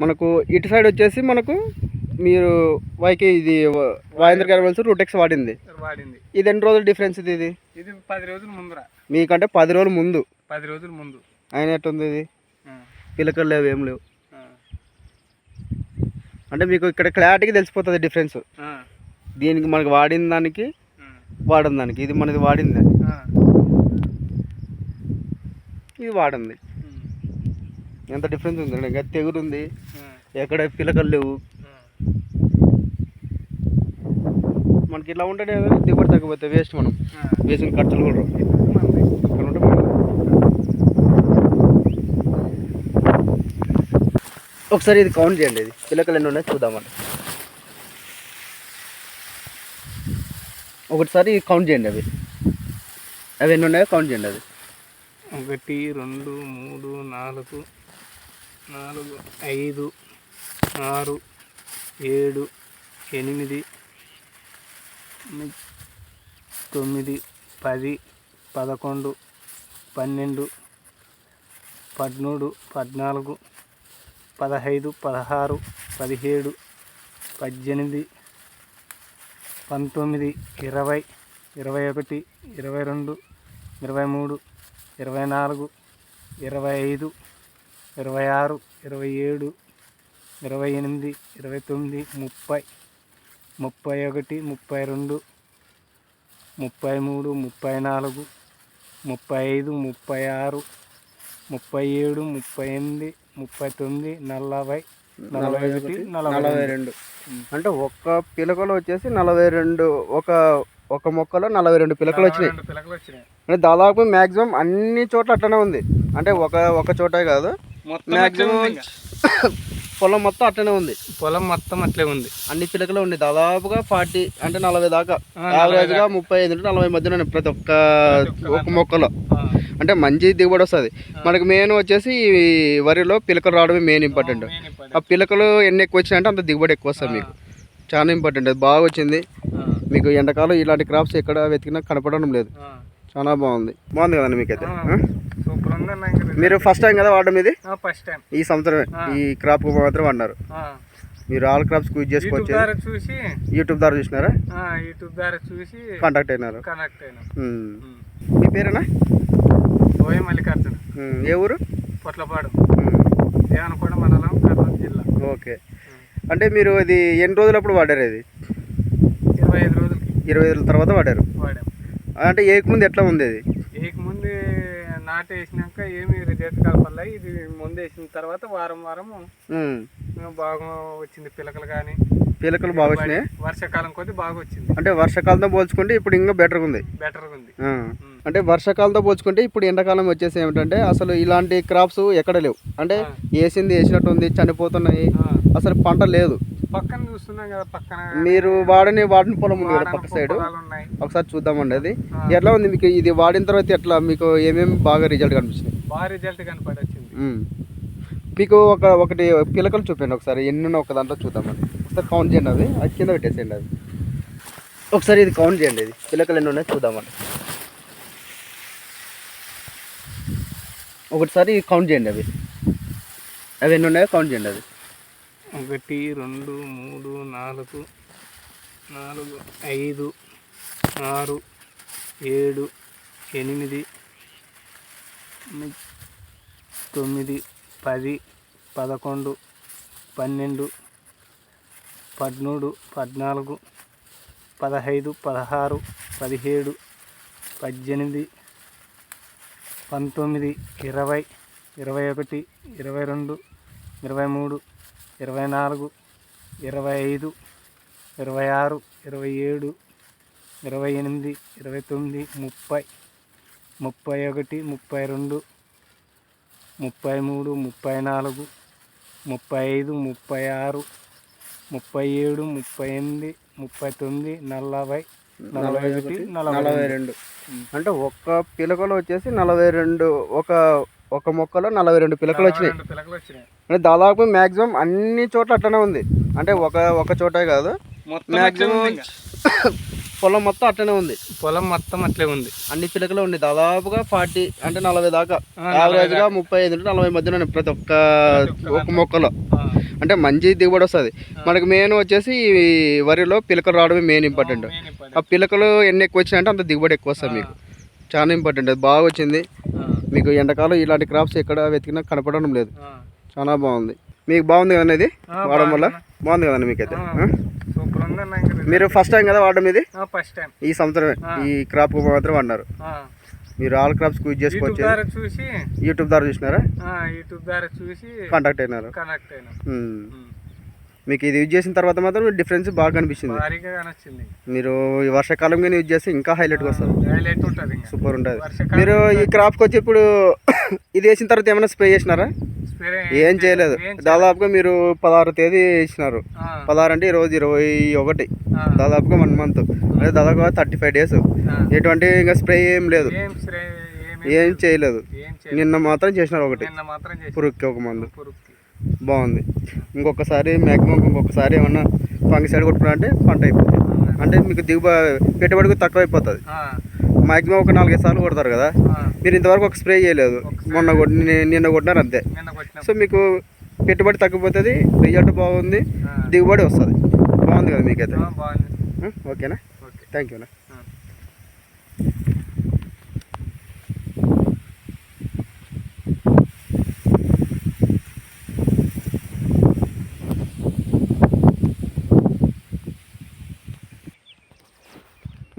మనకు ఇటు సైడ్ వచ్చేసి మనకు మీరు వైకి ఇది వాయింద్ర క్యారవల్స్ రూటెక్స్ వాడింది. వాడింది. ఇది ఎన్ని రోజులు డిఫరెన్స్ ఇది? ఇది ఇది పది రోజుల ముందురా. మీకంటే పది రోజులు ముందు. పది రోజుల ముందు. ఆయన ఎట్టుంది ఇది? పిలకలు లేవు ఏం లేవు. అంటే మీకు ఇక్కడ క్లారిటీగా తెలిసిపోతుంది డిఫరెన్స్ దీనికి మనకి వాడిన దానికి వాడిన దానికి. ఇది మనది వాడింది. ఇది వాడింది. ఎంత డిఫరెన్స్ ఉంది ఇంకా తెగురుంది ఎక్కడ పిలకలు లేవు. మనకి ఇట్లా ఉంటేనే దిగుబడి తగ్గిపోతే వేస్ట్ మనం. వేసిన ఖర్చులు కూడా. ఇక్కడ ఉంటే ఒకసారి ఇది కౌంట్ చేయండి ఇది. పిలకలు ఎన్ని ఉన్నాయి చూద్దామండి. ఒకటిసారి కౌంట్ చేయండి అవి. అవి ఎన్ని ఉన్నాయో కౌంట్ చేయండి అది ఒకటి రెండు మూడు నాలుగు నాలుగు ఐదు ఆరు ఏడు ఎనిమిది తొమ్మిది పది పదకొండు పన్నెండు పదమూడు పద్నాలుగు పదహైదు పదహారు పదిహేడు పద్దెనిమిది పంతొమ్మిది ఇరవై ఇరవై ఒకటి ఇరవై రెండు ఇరవై మూడు ఇరవై నాలుగు ఇరవై ఐదు ఇరవై ఆరు ఇరవై ఏడు ఇరవై ఎనిమిది ఇరవై తొమ్మిది ముప్పై ముప్పై ఒకటి ముప్పై రెండు ముప్పై మూడు ముప్పై నాలుగు ముప్పై ఐదు ముప్పై ఆరు ముప్పై ఏడు ముప్పై ఎనిమిది ముప్పై తొమ్మిది నలభై నలభై ఒకటి నలభై రెండు అంటే ఒక్క పిలకలో వచ్చేసి నలభై రెండు ఒక ఒక మొక్కలో నలభై రెండు పిలకలు వచ్చినాయి. అంటే దాదాపు మ్యాక్సిమం అన్ని చోట్ల అట్లనే ఉంది. అంటే ఒక ఒక చోటే కాదు. మ్యాక్సిమం ఉంది. పొలం మొత్తం అట్లనే ఉంది. పొలం మొత్తం అట్లే ఉంది. అన్ని పిలకలు ఉన్నాయి. దాదాపుగా ఫార్టీ అంటే నలభై దాకా. యావరేజ్గా ముప్పై ఐదు నుండి నలభై మధ్యలో ఉన్నాయి. ప్రతి ఒక్క ఒక మొక్కలో. అంటే మంచి దిగుబడి వస్తుంది. మనకి మెయిన్ వచ్చేసి ఈ వరిలో పిలకలు రావడమే మెయిన్ ఇంపార్టెంట్. ఆ పిలకలు ఎన్ని ఎక్కువ వచ్చినాయంటే అంత దిగుబడి ఎక్కువ వస్తుంది మీకు. చాలా ఇంపార్టెంట్ అది బాగా వచ్చింది. మీకు ఎండాకాలం ఇలాంటి క్రాప్స్ ఎక్కడ వెతికినా కనపడడం లేదు. చాలా బాగుంది. బాగుంది కదండి మీకైతే ఆ, ఆ? సూపర్ ఉందన్న ఇంకా రిజల్ట్. మీరు ఫస్ట్ టైం కదా వాడడం ఇది? ఫస్ట్ టైం ఈ సంవత్సరమే. ఈ క్రాప్ మాత్రం వాడినారు మీరు ఆల్ క్రాప్స్ యూజ్ యూట్యూబ్ చేసుకోవచ్చు ద్వారా చూసి యూట్యూబ్ ద్వారా చూసినారా? యూట్యూబ్ ద్వారా చూసి కాంటాక్ట్ అయినారు. కనెక్ట్ అయినాం. ఉమ్. ఉమ్. మీ పేరేనా? ఓయ మల్లికార్జున. ఏ ఊరు? పొట్లపాడు. దేవనకొండ మండలం కర్నూలు జిల్లా. ఓకే. అంటే మీరు ఇది ఎన్ని రోజులప్పుడు వాడారు ఇది? ఇరవై ఐదు రోజులకి. ఇరవై రోజుల తర్వాత వాడారు. వాడాం. అంటే ఏక ముందు ఎట్లా ఉంది ఇది? ఏక ముందు నాటు వేసినాక ఏమి రిజల్ట్ కలపల్లా ఇది ముందు వేసిన తర్వాత వారం వారం. బాగా వచ్చింది పిలకలు కానీ పిలకలు బాగా వచ్చినాయి? వర్షాకాలం కొద్ది బాగా వచ్చింది. అంటే వర్షాకాలంతో పోల్చుకుంటే ఇప్పుడు ఇంకా బెటర్గా ఉంది. బెటర్గా ఉంది. అంటే వర్షాకాలంతో పోల్చుకుంటే ఇప్పుడు ఎండాకాలం వచ్చేసి ఏమిటంటే అసలు ఇలాంటి క్రాప్స్ ఎక్కడ లేవు. అంటే. వేసింది వేసినట్టు ఉంది చనిపోతున్నాయి. అసలు పంట లేదు. పక్కన చూస్తున్నాం కదా పక్కన మీరు వాడని వాడిన పొలం ఉంది కదా పక్క సైడ్. ఒకసారి చూద్దామండి అది. ఎట్లా ఉంది మీకు ఇది వాడిన తర్వాత ఎట్లా? మీకు ఏమేమి బాగా రిజల్ట్ కనిపించినాయి? బాగా రిజల్ట్ కనపడి వచ్చింది ఉమ్. మీకు ఒక ఒకటి పిలకలు చూపండి ఒకసారి. ఎన్ని ఉన్నాయి ఒక దాంట్లో చూద్దామండి. ఒకసారి కౌంట్ చేయండి అవి. అది కింద పెట్టేసేయండి అది ఒకసారి ఇది కౌంట్ చేయండి ఇది. పిలకలు ఎన్ని ఉన్నాయి చూద్దామండి. ఒకటిసారి కౌంట్ చేయండి అవి. అవి ఎన్ని ఉన్నాయో కౌంట్ చేయండి అది ఒకటి రెండు మూడు నాలుగు నాలుగు ఐదు ఆరు ఏడు ఎనిమిది తొమ్మిది పది పదకొండు పన్నెండు పదమూడు పద్నాలుగు పదహైదు పదహారు పదిహేడు పద్దెనిమిది పంతొమ్మిది ఇరవై ఇరవై ఒకటి ఇరవై రెండు ఇరవై మూడు ఇరవై నాలుగు ఇరవై ఐదు ఇరవై ఆరు ఇరవై ఏడు ఇరవై ఎనిమిది ఇరవై తొమ్మిది ముప్పై ముప్పై ఒకటి ముప్పై రెండు ముప్పై మూడు ముప్పై నాలుగు ముప్పై ఐదు ముప్పై ఆరు ముప్పై ఏడు ముప్పై ఎనిమిది ముప్పై తొమ్మిది నలభై నలభై ఒకటి నలభై రెండు. అంటే ఒక్క పిలకలు వచ్చేసి నలభై రెండు. ఒక ఒక మొక్కలో నలభై రెండు పిలకలు వచ్చినాయి. రెండు పిలకలు వచ్చినాయి. అంటే దాదాపు మ్యాక్సిమం అన్ని చోట్ల అట్లనే ఉంది. అంటే ఒక ఒక చోటే కాదు. మ్యాక్సిమం ఉంది. పొలం మొత్తం అట్లనే ఉంది. పొలం మొత్తం అట్లే ఉంది. అన్ని పిలకలు ఉన్నాయి. దాదాపుగా ఫార్టీ అంటే నలభై దాకా. యావరేజ్గా ముప్పై ఐదు నుండి నలభై మధ్యలో ఉన్నాయి ప్రతి ఒక్క ఒక మొక్కలో. అంటే మంచి దిగుబడి వస్తుంది. మనకు మెయిన్ వచ్చేసి ఈ వరిలో పిలకలు రావడమే మెయిన్ ఇంపార్టెంట్. ఆ పిలకలు ఎన్ని ఎక్కువ వచ్చినాయంటే అంత దిగుబడి ఎక్కువ వస్తుంది మీకు. చాలా ఇంపార్టెంట్. అది బాగా వచ్చింది. మీకు ఎండాకాలం ఇలాంటి క్రాప్స్ ఎక్కడ వెతికినా కనపడడం లేదు. చాలా బాగుంది మీకు బాగుంది కదండి ఇది వాడడం వల్ల. బాగుంది కదండి మీకైతే. మీరు ఫస్ట్ టైం కదా వాడడం ఇది ఫస్ట్ టైం ఈ సంవత్సరమే. ఈ క్రాప్ మాత్రం వాడినారు. మీరు ఆల్ క్రాప్స్ యూజ్ చేసుకోవచ్చు యూట్యూబ్ ద్వారా చూసినారా యూట్యూబ్ ద్వారా చూసి కాంటాక్ట్ అయినారు కనెక్ట్ అయినా ఉమ్. ఉమ్. మీకు ఇది యూజ్ చేసిన తర్వాత మాత్రం డిఫరెన్స్ బాగా భారీగా కనొచ్చింది మీరు ఈ వర్షాకాలం కానీ యూజ్ చేస్తే ఇంకా హైలైట్గా వస్తారు సూపర్ ఉంటుంది మీరు ఈ క్రాప్కి వచ్చి ఇప్పుడు ఇది వేసిన తర్వాత ఏమైనా స్ప్రే చేసినారా? ఏం చేయలేదు. దాదాపుగా మీరు పదహారు తేదీ ఇచ్చినారు పదహారు అంటే ఈరోజు ఇరవై ఒకటి. దాదాపుగా వన్ మంత్ అంటే దాదాపుగా థర్టీ ఫైవ్ డేస్. ఎటువంటి ఇంకా స్ప్రే ఏం లేదు. ఏం చేయలేదు. నిన్న మాత్రం చేసినారు ఒకటి. పురుగుకి ఒక మందు. బాగుంది. ఇంకొకసారి మ్యాక్సిమం ఇంకొకసారి ఏమన్నా ఫంగిసైడ్ కొట్టుకున్నా అంటే పంట అయిపోతుంది అంటే మీకు దిగుబడి పెట్టుబడికి తక్కువ అయిపోతుంది మాక్సిమం ఒక నాలుగైదు సార్లు కొడతారు కదా. మీరు ఇంతవరకు ఒక స్ప్రే చేయలేదు. మొన్న నిన్న కొట్టినారు అంతే. సో మీకు పెట్టుబడి తగ్గిపోతుంది రిజల్ట్ బాగుంది దిగుబడి వస్తుంది. బాగుంది కదా మీకైతే? ఓకేనా? ఓకే. థ్యాంక్ యూనా ఆ.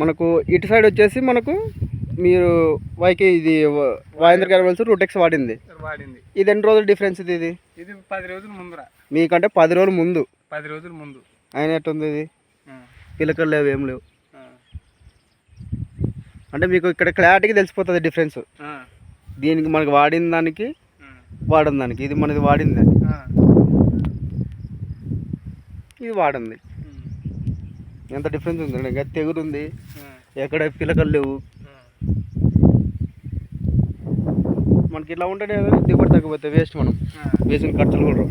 మనకు ఇటు సైడ్ వచ్చేసి మనకు మీరు వైకి ఇది వాయింద్ర క్యారవల్స్ రూటెక్స్ వాడింది. వాడింది. ఇది ఎన్ని రోజులు డిఫరెన్స్ ఇది? ఇది ఇది పది రోజుల ముందురా. మీకంటే పది రోజులు ముందు. పది రోజుల ముందు. ఆయన ఎట్టుంది ఇది? పిలకలు లేవు ఏం లేవు. అంటే మీకు ఇక్కడ క్లారిటీగా తెలిసిపోతుంది డిఫరెన్స్ దీనికి మనకి వాడిన దానికి వాడిన దానికి. ఇది మనది వాడింది. ఇది వాడింది. ఎంత డిఫరెన్స్ ఉంది ఇంకా తెగురుంది ఆ, ఎక్కడ పిలకలు లేవు. మనకి ఇట్లా ఉంటే దిగుబడి తగ్గిపోతే వేస్ట్ మనం. వేసిన ఖర్చులు కూడా.